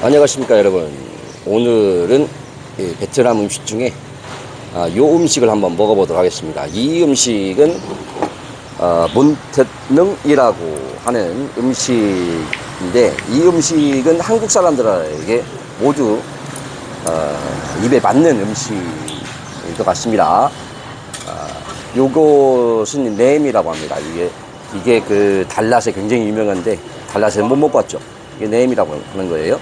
안녕하십니까 여러분. 오늘은 이 베트남 음식 중에 아, 요 음식을 한번 먹어보도록 하겠습니다. 이 음식은 어, 몬테능이라고 하는 음식인데 이 음식은 한국 사람들에게 모두 어, 입에 맞는 음식일 것 같습니다. 아, 요것은 램이라고 합니다. 이게 이게 그 달랏에 굉장히 유명한데 달랏에 못 먹어봤죠. 이게 램이라고 하는 거예요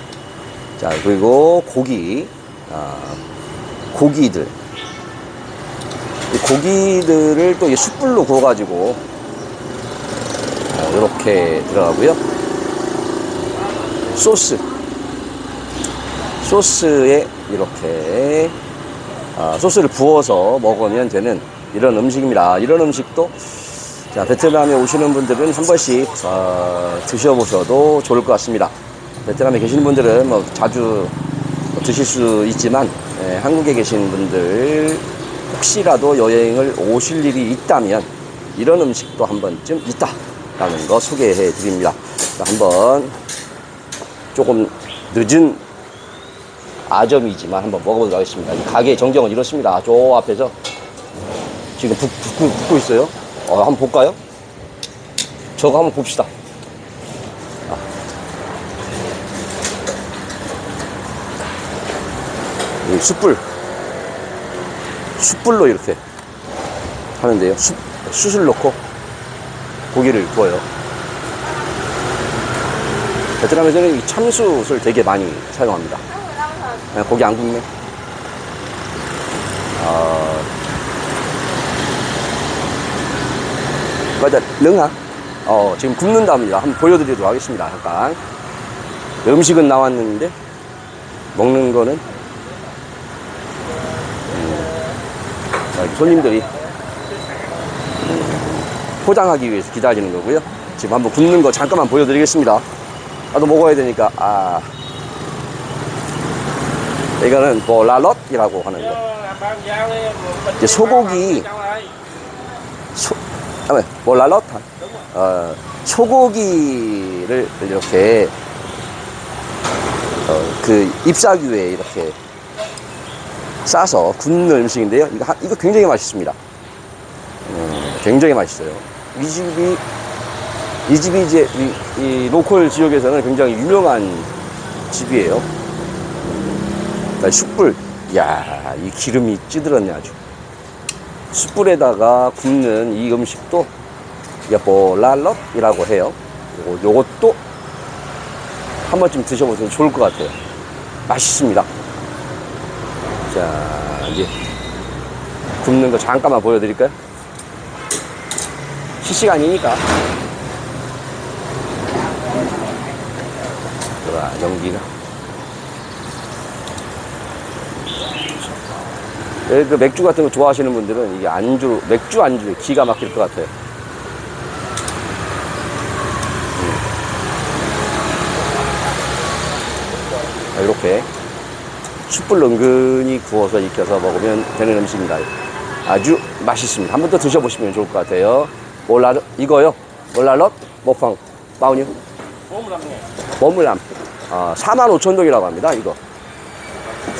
자 그리고 고기 아, 고기들. 이 고기들을 또이 숯불로 구워가지고 이렇게 들어가고요. 소스. 소스에 이렇게 아, 소스를 부어서 먹으면 되는 이런 음식입니다. 이런 음식도 자, 베트남에 오시는 분들은 한 번씩 어, 드셔보셔도 좋을 것 같습니다 베트남에 계시는 분들은 뭐 자주 드실 수 있지만 예, 한국에 계신 분들 혹시라도 여행을 오실 일이 있다면 이런 음식도 한 번쯤 있다라는 거 소개해 드립니다. 자, 한번 조금 늦은 아점이지만 한번 먹어보도록 하겠습니다. 이 가게의 정정은 이렇습니다. 저 앞에서 지금 붓, 붓고, 붓고 있어요. 어, 한번 볼까요? 저거 한번 봅시다. 이 숯불. 숯불로 이렇게 하는데요. 숯, 숯을 넣고 고기를 구워요. 베트남에서는 이 참숯을 되게 많이 사용합니다. 네, 고기 안 굽네. 아... 맞아 능아 어, 지금 굽는답니다. 한번 보여드리도록 하겠습니다 잠깐. 음식은 나왔는데 먹는 거는 손님들이 음, 포장하기 위해서 기다리는 거고요. 지금 한번 굽는 거 잠깐만 보여드리겠습니다. 나도 먹어야 되니까, 아. 이거는 뭐, 라럿이라고 하는 거. 이제 소고기, 소, 아, 뭐, 라럿? 어, 소고기를 이렇게, 어, 그 잎사귀에 이렇게 싸서 굽는 음식인데요. 이거, 하- 이거 굉장히 맛있습니다. 음, 굉장히 맛있어요. 이 집이, 이 집이 이제 이, 이 로컬 지역에서는 굉장히 유명한 집이에요. 자, 숯불. 이야, 이 기름이 찌들었네, 아주. 숯불에다가 굽는 이 음식도 이게 뭐, 랄럿이라고 해요. 요것도 한 번쯤 드셔보시면 좋을 것 같아요. 맛있습니다. 자, 이제 굽는 거 잠깐만 보여드릴까요? 실시간이니까. 자, 연기가. 예, 그 맥주 같은 거 좋아하시는 분들은 이게 안주, 맥주 안주에 기가 막힐 것 같아요. 음. 자, 이렇게 숯불 은근히 구워서 익혀서 먹으면 되는 음식입니다. 아주 맛있습니다. 한번 더 드셔보시면 좋을 것 같아요. 몰라르 이거요. 몰라럿 모팡 빠우뉴 머물람. 아, 4만 5천 동이라고 합니다. 이거.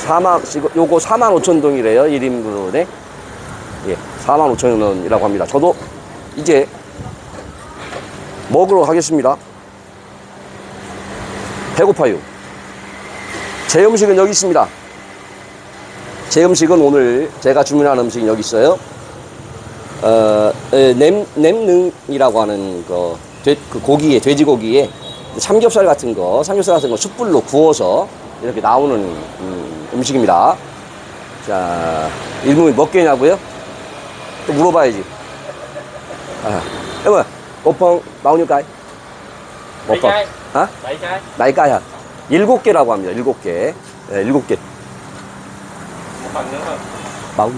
4만 이거 요거 4만 5천 동이래요. 1인분에. 예. 4만 5천 원이라고 합니다. 저도 이제 먹으러 가겠습니다. 배고파요. 제 음식은 여기 있습니다. 제 음식은 오늘 제가 주문한 음식은 여기 있어요. 어, 에, 냄, 냄능이라고 하는 거, 돼, 그 고기에, 돼지고기에 삼겹살 같은 거, 삼겹살 같은 거 숯불로 구워서 이렇게 나오는 음, 음식입니다. 자, 일본이 몇 개냐고요? 또 물어봐야지. 아, 여보, 오펑, cái? 아? Bảy cái. 나이까야. 일곱 개라고 합니다. 일곱 개. 네, 일곱 개. 35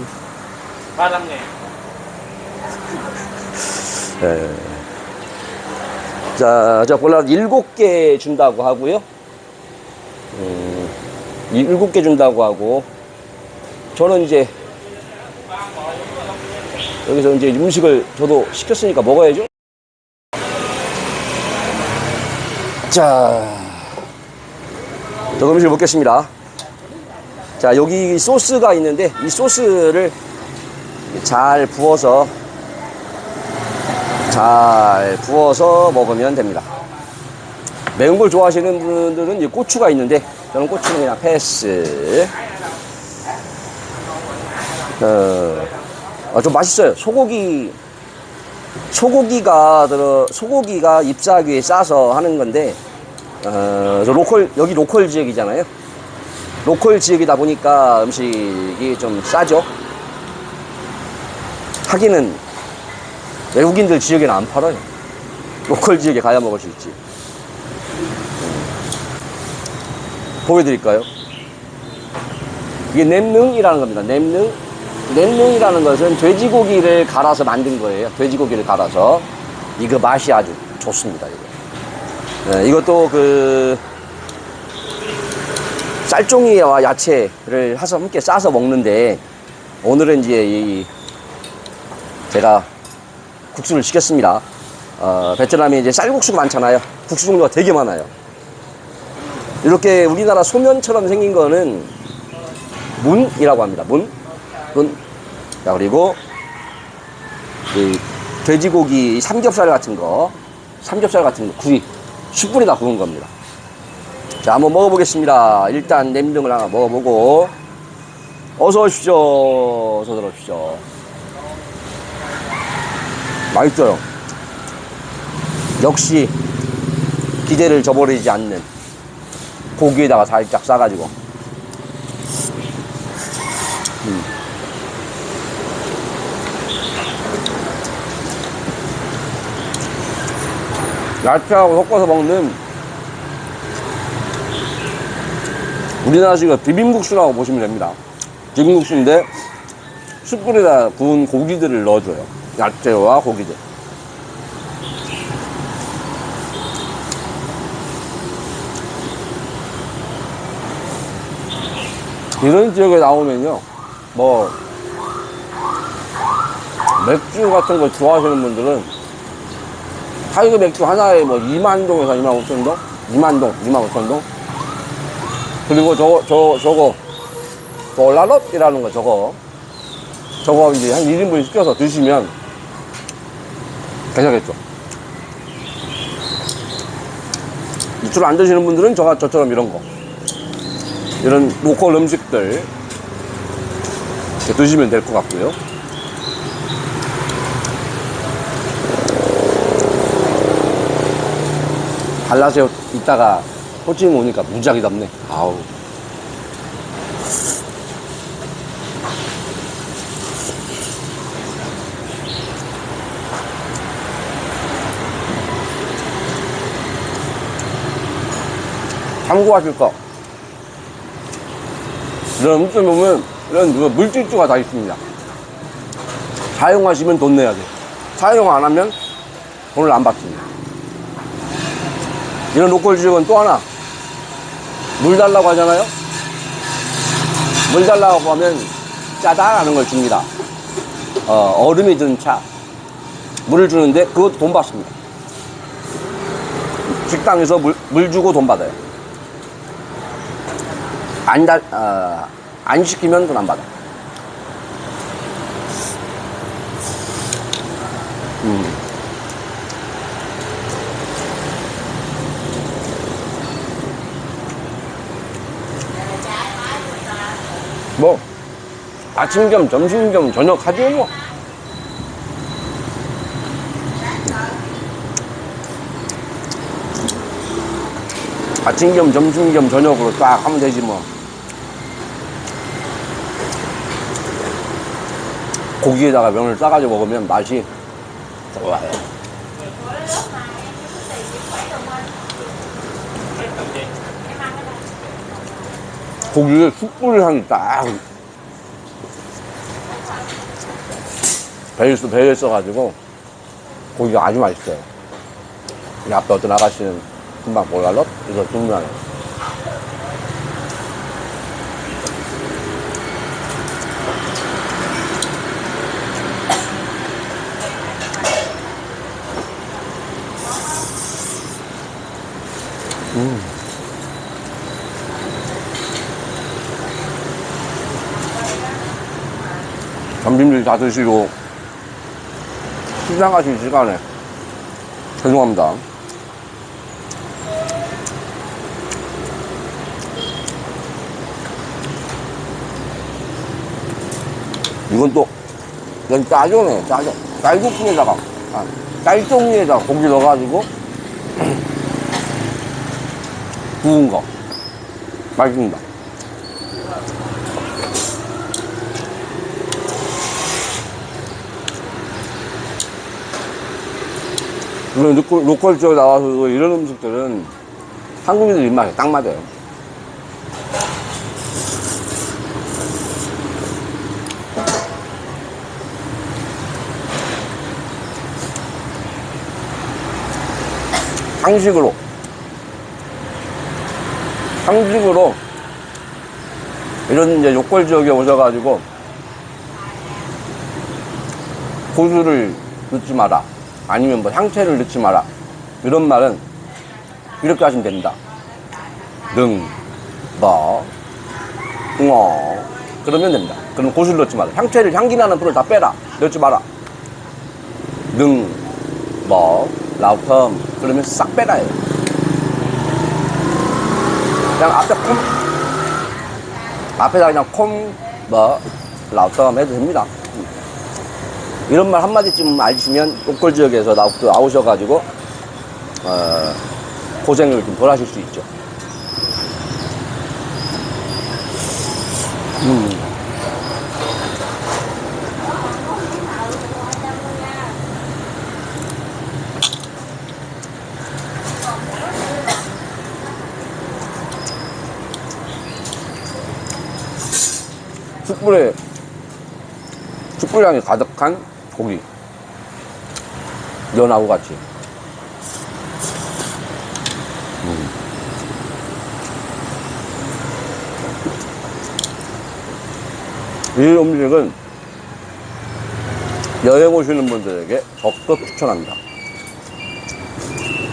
ngàn. 예. 자, 저 골라 일곱 개 준다고 하고요. 음, 이 일곱 개 준다고 하고, 저는 이제 여기서 이제 음식을 저도 시켰으니까 먹어야죠. 자, 저 음식을 먹겠습니다. 자, 여기 소스가 있는데 이 소스를 잘 부어서 잘 부어서 먹으면 됩니다. 매운 걸 좋아하시는 분들은 고추가 있는데 저는 고추는 그냥 패스. 어, 아, 좀 맛있어요. 소고기 소고기가 들어 소고기가 잎사귀 에 싸서 하는 건데 어, 저 로컬 여기 로컬 지역이잖아요. 로컬 지역이다 보니까 음식이 좀 싸죠. 하기는 외국인들 지역에는 안 팔아요. 로컬 지역에 가야 먹을 수 있지. 보여드릴까요? 이게 냄능이라는 겁니다. 냄능. 냄능이라는 것은 돼지고기를 갈아서 만든 거예요. 돼지고기를 갈아서. 이거 맛이 아주 좋습니다. 이거. 네, 이것도 그 쌀종이와 야채를 해서 함께 싸서 먹는데 오늘은 이제 이 제가 국수를 시켰습니다. 어, 베트남에 이제 쌀국수가 많잖아요. 국수 종류가 되게 많아요. 이렇게 우리나라 소면처럼 생긴 거는 문이라고 합니다. 문. 문. 자, 그리고 이 돼지고기 삼겹살 같은 거, 삼겹살 같은 거 구이, 숯불에다 구운 겁니다. 자, 한번 먹어보겠습니다. 일단 냄등을 하나 먹어보고, 어서 오십시오. 어서 들어오십시오. 맛있어요. 역시 기대를 저버리지 않는 고기에다가 살짝 싸가지고. 야채하고 섞어서 먹는 우리나라식으로 비빔국수라고 보시면 됩니다. 비빔국수인데 숯불에다 구운 고기들을 넣어줘요. 야채와 고기들. 이런 지역에 나오면요, 뭐, 맥주 같은 거 좋아하시는 분들은 타이거 맥주 하나에 뭐 2만 동에서 2만 5천 동? 2만 동, 2만 5천 동? 그리고 저거, 저, 저거, 돌라롯이라는 거 저거. 저거 이제 한 1인분 시켜서 드시면 괜찮겠죠. 이줄 안 드시는 분들은 저, 저처럼 이런 거. 이런 로컬 음식들 드시면 될 것 같고요. 발라새우 이따가 호칭 오니까 무지하게 덥네. 아우. 참고하실 거. 이런 음식 보면 이런 그 물질주가 다 있습니다. 사용하시면 돈 내야 돼. 사용 안 하면 돈을 안 받습니다. 이런 로컬 지역은 또 하나 물 달라고 하잖아요. 물 달라고 하면 짜다라는 걸 줍니다. 어, 얼음이 든 차. 물을 주는데 그것도 돈 받습니다. 식당에서 물, 물 주고 돈 받아요. 안 달, 어, 안 시키면 돈 안 받아. 음. 뭐, 아침 겸 점심 겸 저녁 하죠, 뭐. 아침 겸 점심 겸 저녁으로 딱 하면 되지 뭐. 고기에다가 면을 싸가지고 먹으면 맛이 좋아요. 고기에 숯불 향이 딱 베일스 배에 있어가지고 고기가 아주 맛있어요. 이 앞에 어떤 아가씨는 금방 볼갈롭 이거 중간에 음. 점심들 다 드시고 시장 가실 시간에 죄송합니다. 이건 또, 이건 짜조네, 짜조. 쌀국수에다가, 아, 쌀종이에다가 고기 넣어가지고, 구운 거. 맛있습니다. 이런 로컬, 로컬 지역 나와서 이런 음식들은 한국인들 입맛에 딱 맞아요. 상식으로 상식으로 이런 이제 욕골 지역에 오셔가지고 고수를 넣지 마라 아니면 뭐 향채를 넣지 마라. 이런 말은 이렇게 하시면 됩니다. 능, 뭐, 어. 그러면 됩니다. 그럼 고수를 넣지 마라. 향채를 향기 나는 풀을 다 빼라. 넣지 마라. 능, 뭐, 라우텀. 그러면 싹 빼라 해요 그냥 앞에 콤. 앞에다 그냥 콤, 뭐, 라우텀 해도 됩니다 이런 말 한마디쯤 알시면 로컬 지역에서 나, 나오셔가지고 어, 고생을 좀 덜 하실 수 있죠 음. 숯불에 숯불향이 가득한 고기. 연하고 같이. 음. 이 음식은 여행 오시는 분들에게 적극 추천합니다.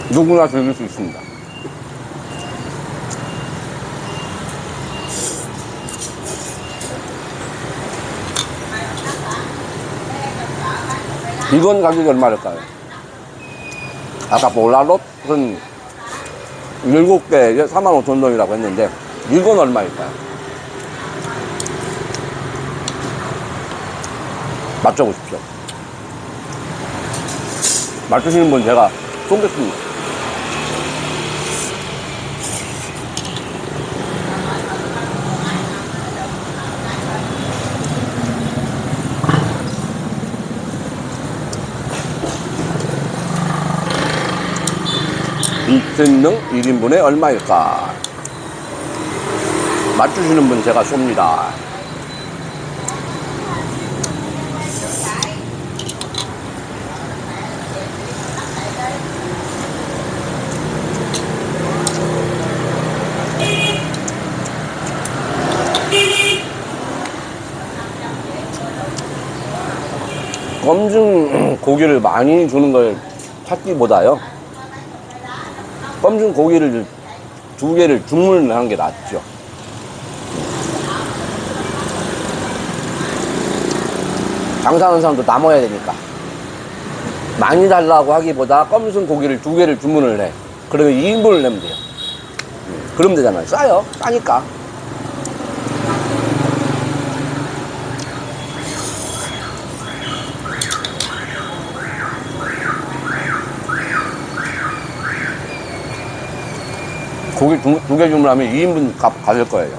누구나 즐길 수 있습니다 이건 가격이 얼마일까요? 아까 볼라롯은 7개에 4만 5천 원이라고 했는데 이건 얼마일까요? 맞춰보십시오. 맞추시는 분 제가 쏘겠습니다. 이등능 1인분에 얼마일까? 맞추시는 분 제가 쏩니다. 검증 고기를 많이 주는 걸 찾기보다요. 검증 고기를 두 개를 주문을 하는 게 낫죠. 장사하는 사람도 남아야 되니까. 많이 달라고 하기보다 검증 고기를 두 개를 주문을 해. 그러면 2인분을 내면 돼요. 음, 그러면 되잖아요. 싸요. 싸니까. 고기 두개 주문하면 2인분 값 가질 거예요.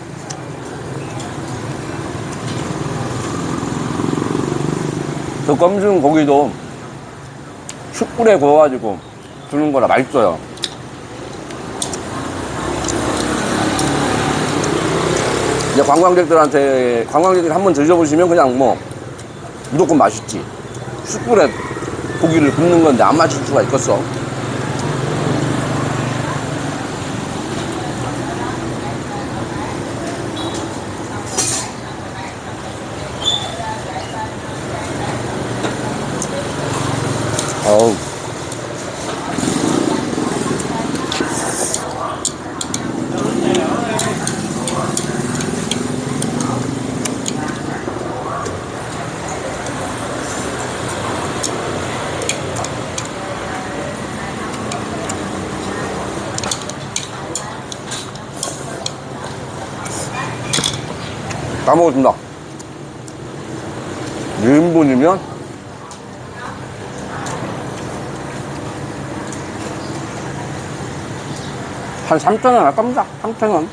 그 검증 고기도 숯불에 구워가지고 주는 거라 맛있어요. 이제 관광객들한테, 관광객들이 한번 드셔보시면 그냥 뭐 무조건 맛있지. 숯불에 고기를 굽는 건데 안 맛있을 수가 있겠어. 먹었습니다. 1인분이면 한 3,000원 할 겁니다. 3,000원.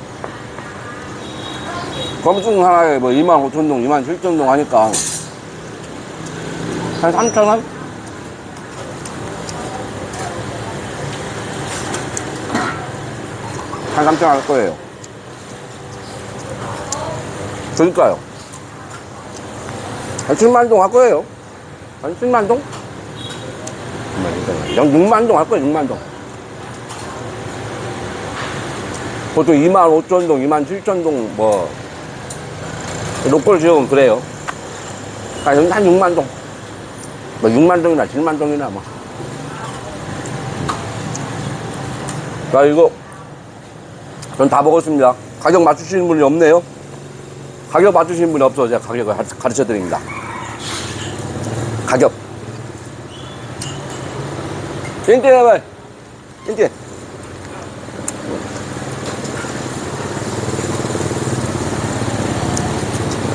검증 하나에 뭐 2만 5천 동, 2만 7천 동 하니까 한 3,000원? 한 3,000원 할 거예요. 그러니까요. 한 7만 동 할 거예요. 한 7만 동? 6만 동 할 거예요, 6만 동. 보통 2만 5천 동, 2만 7천 동, 뭐, 로컬 지역은 그래요. 아, 여기 한 6만 동. 뭐, 6만 동이나 7만 동이나 뭐. 자, 이거, 전 다 먹었습니다. 가격 맞추시는 분이 없네요. 가격 맞추시는 분이 없어서 제가 가격을 가르쳐 드립니다. 가격. 땡땡 해봐. 땡땡.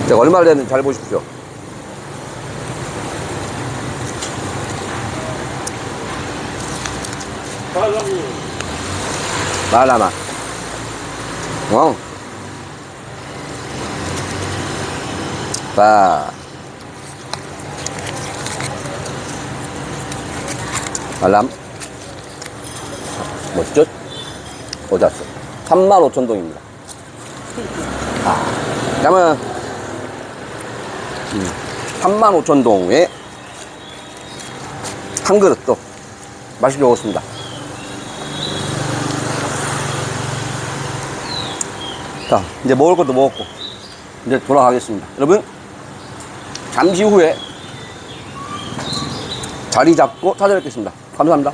제가 얼마 되는지 잘 보십시오. 말라마. 어. 봐. 알람. 멋졌? 어디 왔어? 3만 5천 동입니다. 아, 그러면, 음, 3만 5천 동에 한 그릇 또 맛있게 먹었습니다. 자, 이제 먹을 것도 먹었고, 이제 돌아가겠습니다. 여러분, 잠시 후에 자리 잡고 찾아뵙겠습니다. 감사합니다.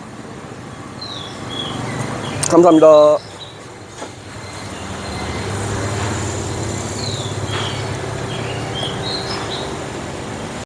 감사합니다.